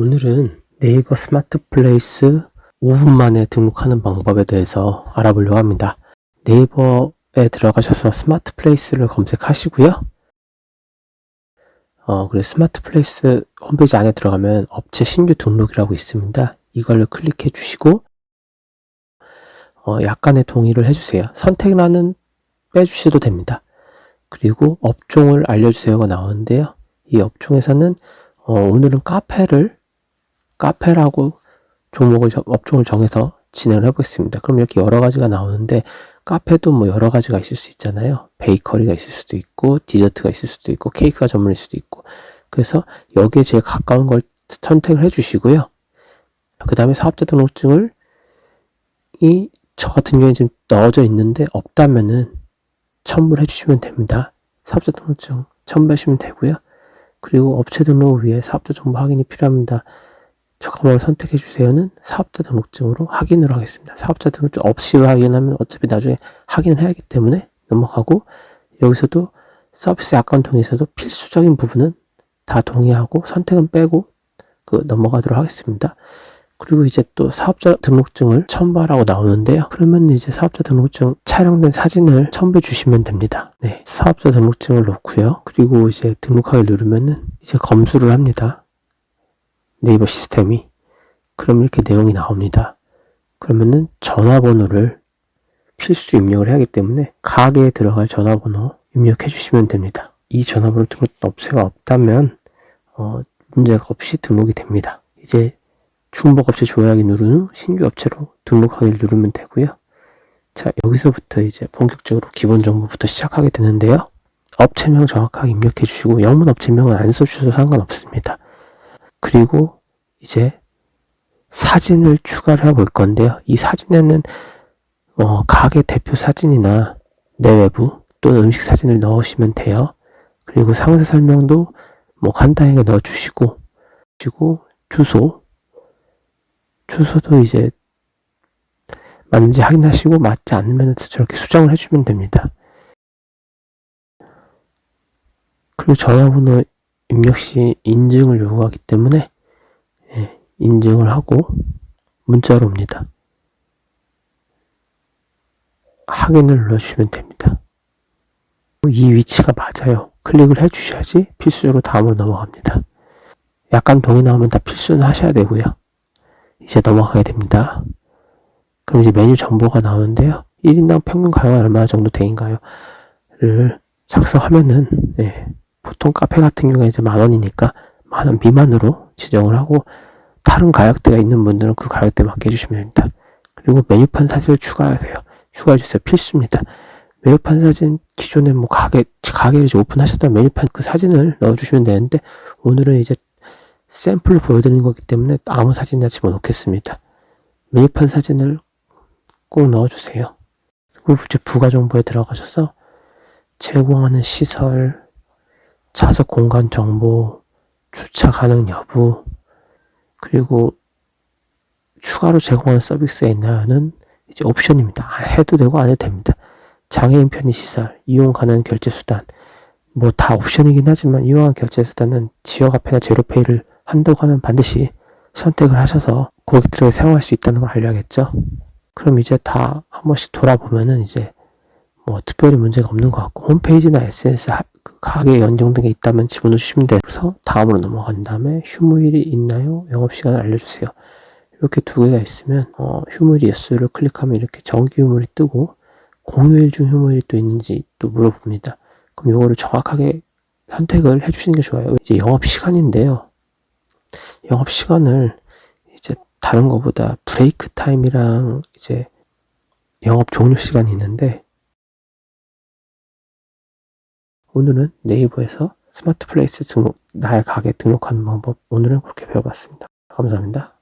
오늘은 네이버 스마트 플레이스 5분 만에 등록하는 방법에 대해서 알아보려고 합니다. 네이버에 들어가셔서 스마트 플레이스를 검색하시고요. 어, 그리고 스마트 플레이스 홈페이지 안에 들어가면 업체 신규 등록이라고 있습니다. 이걸 클릭해 주시고 어, 약간의 동의를 해주세요. 선택란은 빼주셔도 됩니다. 그리고 업종을 알려주세요가 나오는데요. 이 업종에서는 어, 오늘은 카페를 카페라고 종목을 정- 업종을 정해서 진행을 해보겠습니다. 그럼 이렇게 여러 가지가 나오는데 카페도 뭐 여러 가지가 있을 수 있잖아요. 베이커리가 있을 수도 있고 디저트가 있을 수도 있고 케이크가 전문일 수도 있고 그래서 여기에 제일 가까운 걸 선택을 해주시고요. 그 다음에 사업자 등록증을 이 저 같은 경우에 지금 넣어져 있는데 없다면은 첨부를 해주시면 됩니다. 사업자 등록증 첨부하시면 되고요. 그리고 업체 등록 위에 사업자 정보 확인이 필요합니다. 저감을 선택해 주세요는 사업자 등록증으로 확인을 하겠습니다. 사업자 등록증 없이 확인하면 어차피 나중에 확인을 해야 하기 때문에 넘어가고 여기서도 서비스 약관 동의에서도 필수적인 부분은 다 동의하고 선택은 빼고 그 넘어가도록 하겠습니다. 그리고 이제 또 사업자 등록증을 첨부하라고 나오는데요. 그러면 이제 사업자 등록증 촬영된 사진을 첨부해 주시면 됩니다. 네, 사업자 등록증을 넣고요. 그리고 이제 등록하기 누르면은 이제 검수를 합니다. 네이버 시스템이. 그럼 이렇게 내용이 나옵니다. 그러면은 전화번호를 필수 입력을 해야 하기 때문에 가게에 들어갈 전화번호 입력해 주시면 됩니다. 이 전화번호 등록 업체가 없다면 어, 문제가 없이 등록이 됩니다. 이제 중복업체 조회하기 누른 후 신규 업체로 등록하기를 누르면 되고요. 자 여기서부터 이제 본격적으로 기본 정보부터 시작하게 되는데요. 업체명 정확하게 입력해 주시고 영문 업체명은 안 써주셔도 상관없습니다. 그리고 이제 사진을 추가를 해볼 건데요. 이 사진에는 어, 가게 대표 사진이나 내외부 또는 음식 사진을 넣으시면 돼요. 그리고 상세 설명도 뭐 간단하게 넣어주시고 그리고 주소 주소도 이제 맞는지 확인하시고 맞지 않으면 저렇게 수정을 해주면 됩니다. 그리고 전화번호 입력 시 인증을 요구하기 때문에 예, 인증을 하고 문자로 옵니다. 확인을 눌러주시면 됩니다. 이 위치가 맞아요. 클릭을 해주셔야지 필수적으로 다음으로 넘어갑니다. 약간 동의 나오면 다 필수는 하셔야 되고요. 이제 넘어가게 됩니다. 그럼 이제 메뉴 정보가 나오는데요. 1인당 평균 가격은 얼마 정도 되인가요? 를 작성하면은 예, 보통 카페 같은 경우에 이제 만 원이니까 만 원 미만으로 지정을 하고 다른 가격대가 있는 분들은 그 가격대 맞게 해주시면 됩니다. 그리고 메뉴판 사진을 추가하세요. 추가해주세요. 필수입니다. 메뉴판 사진 기존에 뭐 가게 가게를 이제 오픈하셨다면 메뉴판 그 사진을 넣어주시면 되는데 오늘은 이제 샘플을 보여드리는 거기 때문에 아무 사진이나 집어넣겠습니다. 메뉴판 사진을 꼭 넣어주세요. 그리고 이제 부가 정보에 들어가셔서 제공하는 시설, 좌석 공간 정보, 주차 가능 여부, 그리고 추가로 제공하는 서비스가 있나요는 이제 옵션입니다. 아, 해도 되고 안 해도 됩니다. 장애인 편의 시설, 이용 가능 결제 수단, 뭐 다 옵션이긴 하지만 이용한 결제 수단은 지역 앞에나 제로페이를 한다고 하면 반드시 선택을 하셔서 고객들에게 사용할 수 있다는 걸 알려야겠죠. 그럼 이제 다 한 번씩 돌아보면은 이제 뭐 특별히 문제가 없는 것 같고 홈페이지나 SNS 가게 연동 등에 있다면 집어넣으시면 돼요. 그래서 다음으로 넘어간 다음에 휴무일이 있나요? 영업시간을 알려주세요. 이렇게 두 개가 있으면 어, 휴무일 예수를 클릭하면 이렇게 정기 휴무일이 뜨고 공휴일 중 휴무일이 또 있는지 또 물어봅니다. 그럼 이거를 정확하게 선택을 해주시는 게 좋아요. 이제 영업 시간인데요. 영업 시간을 이제 다른 것보다 브레이크 타임이랑 이제 영업 종료 시간이 있는데 오늘은 네이버에서 스마트 플레이스 등록 나의 가게 등록하는 방법 오늘은 그렇게 배워봤습니다. 감사합니다.